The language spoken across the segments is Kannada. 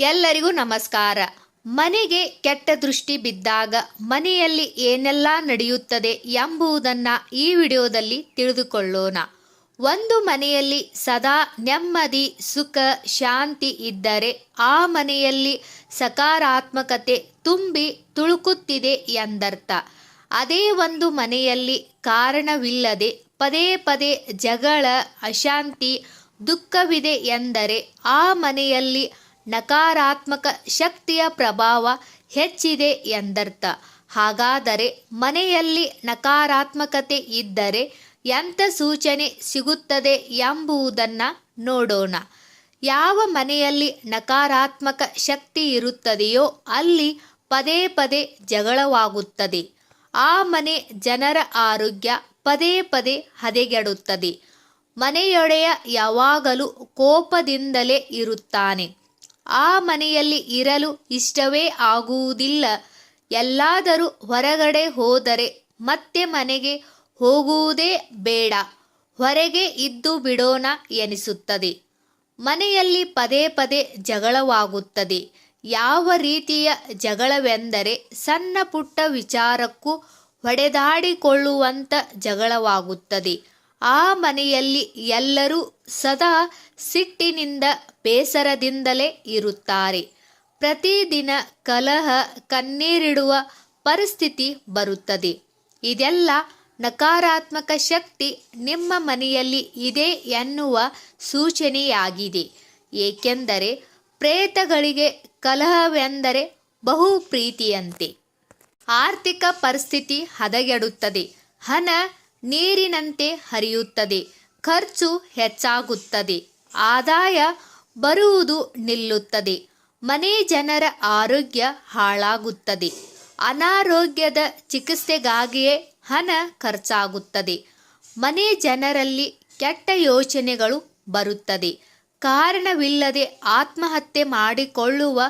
ಎಲ್ಲರಿಗೂ ನಮಸ್ಕಾರ. ಮನೆಗೆ ಕೆಟ್ಟ ದೃಷ್ಟಿ ಬಿದ್ದಾಗ ಮನೆಯಲ್ಲಿ ಏನೆಲ್ಲ ನಡೆಯುತ್ತದೆ ಎಂಬುದನ್ನ ಈ ವಿಡಿಯೋದಲ್ಲಿ ತಿಳಿದುಕೊಳ್ಳೋಣ. ಒಂದು ಮನೆಯಲ್ಲಿ ಸದಾ ನೆಮ್ಮದಿ, ಸುಖ, ಶಾಂತಿ ಇದ್ದರೆ ಆ ಮನೆಯಲ್ಲಿ ಸಕಾರಾತ್ಮಕತೆ ತುಂಬಿ ತುಳುಕುತ್ತಿದೆ ಎಂದರ್ಥ. ಅದೇ ಒಂದು ಮನೆಯಲ್ಲಿ ಕಾರಣವಿಲ್ಲದೆ ಪದೇ ಪದೇ ಜಗಳ, ಅಶಾಂತಿ, ದುಃಖವಿದೆ ಎಂದರೆ ಆ ಮನೆಯಲ್ಲಿ ನಕಾರಾತ್ಮಕ ಶಕ್ತಿಯ ಪ್ರಭಾವ ಹೆಚ್ಚಿದೆ ಎಂದರ್ಥ. ಹಾಗಾದರೆ ಮನೆಯಲ್ಲಿ ನಕಾರಾತ್ಮಕತೆ ಇದ್ದರೆ ಎಂಥ ಸೂಚನೆ ಸಿಗುತ್ತದೆ ಎಂಬುದನ್ನು ನೋಡೋಣ. ಯಾವ ಮನೆಯಲ್ಲಿ ನಕಾರಾತ್ಮಕ ಶಕ್ತಿ ಇರುತ್ತದೆಯೋ ಅಲ್ಲಿ ಪದೇ ಪದೇ ಜಗಳವಾಗುತ್ತದೆ. ಆ ಮನೆ ಜನರ ಆರೋಗ್ಯ ಪದೇ ಪದೇ ಹದೆಗೆಡುತ್ತದೆ. ಮನೆಯೊಡೆಯ ಯಾವಾಗಲೂ ಕೋಪದಿಂದಲೇ ಇರುತ್ತಾನೆ. ಆ ಮನೆಯಲ್ಲಿ ಇರಲು ಇಷ್ಟವೇ ಆಗುವುದಿಲ್ಲ. ಎಲ್ಲಾದರೂ ಹೊರಗಡೆ ಹೋದರೆ ಮತ್ತೆ ಮನೆಗೆ ಹೋಗುವುದೇ ಬೇಡ. ಹೊರಗೆ ಇದ್ದು ಬಿಡೋಣ ಎನಿಸುತ್ತದೆ. ಮನೆಯಲ್ಲಿ ಪದೇ ಪದೇ ಜಗಳವಾಗುತ್ತದೆ. ಯಾವ ರೀತಿಯ ಜಗಳವೆಂದರೆ ಸಣ್ಣ ಪುಟ್ಟ ವಿಚಾರಕ್ಕೂ ಹೊಡೆದಾಡಿಕೊಳ್ಳುವಂಥ ಜಗಳವಾಗುತ್ತದೆ. ಆ ಮನೆಯಲ್ಲಿ ಎಲ್ಲರೂ ಸದಾ ಸಿಟ್ಟಿನಿಂದ ಬೇಸರದಿಂದಲೇ ಇರುತ್ತಾರೆ. ಪ್ರತಿದಿನ ಕಲಹ ಕಣ್ಣೀರಿಡುವ ಪರಿಸ್ಥಿತಿ ಬರುತ್ತದೆ. ಇದೆಲ್ಲ ನಕಾರಾತ್ಮಕ ಶಕ್ತಿ ನಿಮ್ಮ ಮನೆಯಲ್ಲಿ ಇದೆ ಎನ್ನುವ ಸೂಚನೆಯಾಗಿದೆ. ಏಕೆಂದರೆ ಪ್ರೇತಗಳಿಗೆ ಕಲಹವೆಂದರೆ ಬಹು ಪ್ರೀತಿಯಂತೆ. ಆರ್ಥಿಕ ಪರಿಸ್ಥಿತಿ ಹದಗೆಡುತ್ತದೆ. ಹಣ ನೀರಿನಂತೆ ಹರಿಯುತ್ತದೆ, ಖರ್ಚು ಹೆಚ್ಚಾಗುತ್ತದೆ, ಆದಾಯ ಬರುವುದು ನಿಲ್ಲುತ್ತದೆ, ಮನೆ ಜನರ ಆರೋಗ್ಯ ಹಾಳಾಗುತ್ತದೆ, ಅನಾರೋಗ್ಯದ ಚಿಕಿತ್ಸೆಗಾಗಿಯೇ ಹಣ ಖರ್ಚಾಗುತ್ತದೆ, ಮನೆ ಜನರಲ್ಲಿ ಕೆಟ್ಟ ಯೋಚನೆಗಳು ಬರುತ್ತದೆ, ಕಾರಣವಿಲ್ಲದೆ ಆತ್ಮಹತ್ಯೆ ಮಾಡಿಕೊಳ್ಳುವ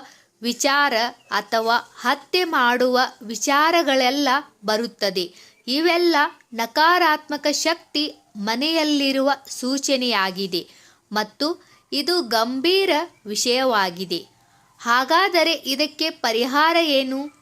ವಿಚಾರ ಅಥವಾ ಹತ್ಯೆ ಮಾಡುವ ವಿಚಾರಗಳೆಲ್ಲ ಬರುತ್ತದೆ ಇವೆಲ್ಲ ನಕಾರಾತ್ಮಕ ಶಕ್ತಿ ಮನೆಯಲ್ಲಿರುವ ಸೂಚನೆಯಾಗಿದೆ ಮತ್ತು ಇದು ಗಂಭೀರ ವಿಷಯವಾಗಿದೆ. ಹಾಗಾದರೆ ಇದಕ್ಕೆ ಪರಿಹಾರ ಏನು?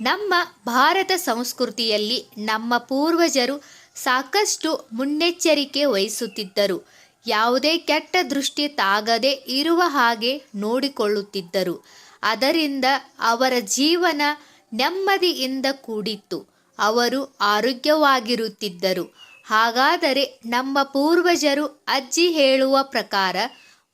ನಮ್ಮ ಭಾರತ ಸಂಸ್ಕೃತಿಯಲ್ಲಿ ನಮ್ಮ ಪೂರ್ವಜರು ಸಾಕಷ್ಟು ಮುನ್ನೆಚ್ಚರಿಕೆ ವಹಿಸುತ್ತಿದ್ದರು. ಯಾವುದೇ ಕೆಟ್ಟ ದೃಷ್ಟಿ ತಾಗದೆ ಇರುವ ಹಾಗೆ ನೋಡಿಕೊಳ್ಳುತ್ತಿದ್ದರು. ಅದರಿಂದ ಅವರ ಜೀವನ ನೆಮ್ಮದಿಯಿಂದ ಕೂಡಿತ್ತು. ಅವರು ಆರೋಗ್ಯವಾಗಿರುತ್ತಿದ್ದರು. ಹಾಗಾದರೆ ನಮ್ಮ ಪೂರ್ವಜರು ಅಜ್ಜಿ ಹೇಳುವ ಪ್ರಕಾರ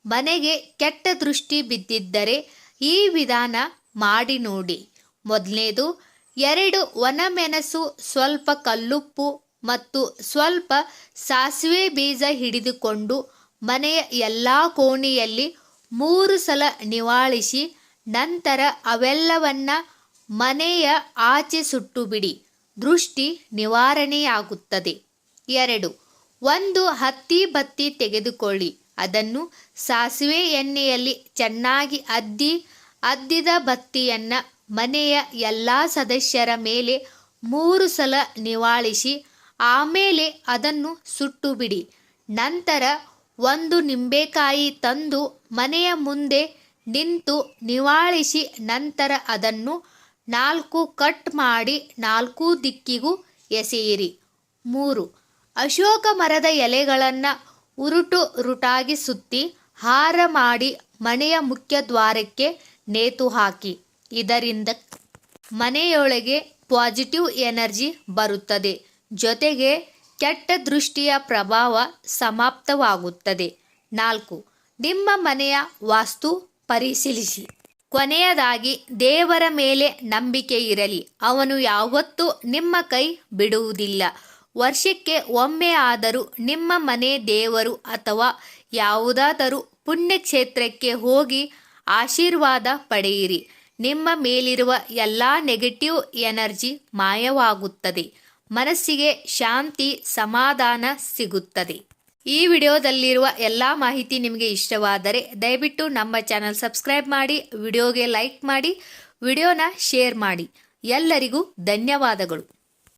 ಮನೆಗೆ ಕೆಟ್ಟ ದೃಷ್ಟಿ ಬಿದ್ದಿದ್ದರೆ ಈ ವಿಧಾನ ಮಾಡಿ ನೋಡಿ. ಮೊದಲನೇದು, ಎರಡು ಒಣಮೆಣಸು ಸ್ವಲ್ಪ ಕಲ್ಲುಪ್ಪು ಮತ್ತು ಸ್ವಲ್ಪ ಸಾಸಿವೆ ಬೀಜ ಹಿಡಿದುಕೊಂಡು ಮನೆಯ ಎಲ್ಲ ಕೋಣೆಯಲ್ಲಿ ಮೂರು ಸಲ ನಿವಾಳಿಸಿ ನಂತರ ಅವೆಲ್ಲವನ್ನ ಮನೆಯ ಆಚೆ ಸುಟ್ಟು ಬಿಡಿ. ದೃಷ್ಟಿ ನಿವಾರಣೆಯಾಗುತ್ತದೆ. ಎರಡು, ಒಂದು ಹತ್ತಿ ಬತ್ತಿ ತೆಗೆದುಕೊಳ್ಳಿ. ಅದನ್ನು ಸಾಸಿವೆ ಎಣ್ಣೆಯಲ್ಲಿ ಚೆನ್ನಾಗಿ ಅದ್ದಿ, ಅದ್ದಿದ ಬತ್ತಿಯನ್ನು ಮನೆಯ ಎಲ್ಲ ಸದಸ್ಯರ ಮೇಲೆ ಮೂರು ಸಲ ನಿವಾಳಿಸಿ, ಆಮೇಲೆ ಅದನ್ನು ಸುಟ್ಟು ಬಿಡಿ ನಂತರ ಒಂದು ನಿಂಬೆಕಾಯಿ ತಂದು ಮನೆಯ ಮುಂದೆ ನಿಂತು ನಿವಾಳಿಸಿ ನಂತರ ಅದನ್ನು ನಾಲ್ಕು ಕಟ್ ಮಾಡಿ ನಾಲ್ಕು ದಿಕ್ಕಿಗೂ ಎಸೆಯಿರಿ. ಮೂರು. ಅಶೋಕ ಮರದ ಎಲೆಗಳನ್ನು ಉರುಟು ರುಟಾಗಿ ಸುತ್ತಿ ಹಾರ ಮಾಡಿ ಮನೆಯ ಮುಖ್ಯ ದ್ವಾರಕ್ಕೆ ನೇತು ಹಾಕಿ. ಇದರಿಂದ ಮನೆಯೊಳಗೆ ಪಾಸಿಟಿವ್ ಎನರ್ಜಿ ಬರುತ್ತದೆ. ಜೊತೆಗೆ ಕೆಟ್ಟ ದೃಷ್ಟಿಯ ಪ್ರಭಾವ ಸಮಾಪ್ತವಾಗುತ್ತದೆ. ನಾಲ್ಕು. ನಿಮ್ಮ ಮನೆಯ ವಾಸ್ತು ಪರಿಶೀಲಿಸಿ. ಕೊನೆಯದಾಗಿ ದೇವರ ಮೇಲೆ ನಂಬಿಕೆ ಇರಲಿ. ಅವನು ಯಾವತ್ತೂ ನಿಮ್ಮ ಕೈ ಬಿಡುವುದಿಲ್ಲ. ವರ್ಷಕ್ಕೆ ಒಮ್ಮೆ ಆದರೂ ನಿಮ್ಮ ಮನೆ ದೇವರು ಅಥವಾ ಯಾವುದಾದರೂ ಪುಣ್ಯಕ್ಷೇತ್ರಕ್ಕೆ ಹೋಗಿ ಆಶೀರ್ವಾದ ಪಡೆಯಿರಿ. ನಿಮ್ಮ ಮೇಲಿರುವ ಎಲ್ಲ ನೆಗೆಟಿವ್ ಎನರ್ಜಿ ಮಾಯವಾಗುತ್ತದೆ. ಮನಸ್ಸಿಗೆ ಶಾಂತಿ, ಸಮಾಧಾನ ಸಿಗುತ್ತದೆ. ಈ ವಿಡಿಯೋದಲ್ಲಿರುವ ಎಲ್ಲ ಮಾಹಿತಿ ನಿಮಗೆ ಇಷ್ಟವಾದರೆ ದಯವಿಟ್ಟು ನಮ್ಮ ಚಾನಲ್ ಸಬ್ಸ್ಕ್ರೈಬ್ ಮಾಡಿ, ವಿಡಿಯೋಗೆ ಲೈಕ್ ಮಾಡಿ, ವಿಡಿಯೋನ ಶೇರ್ ಮಾಡಿ. ಎಲ್ಲರಿಗೂ ಧನ್ಯವಾದಗಳು.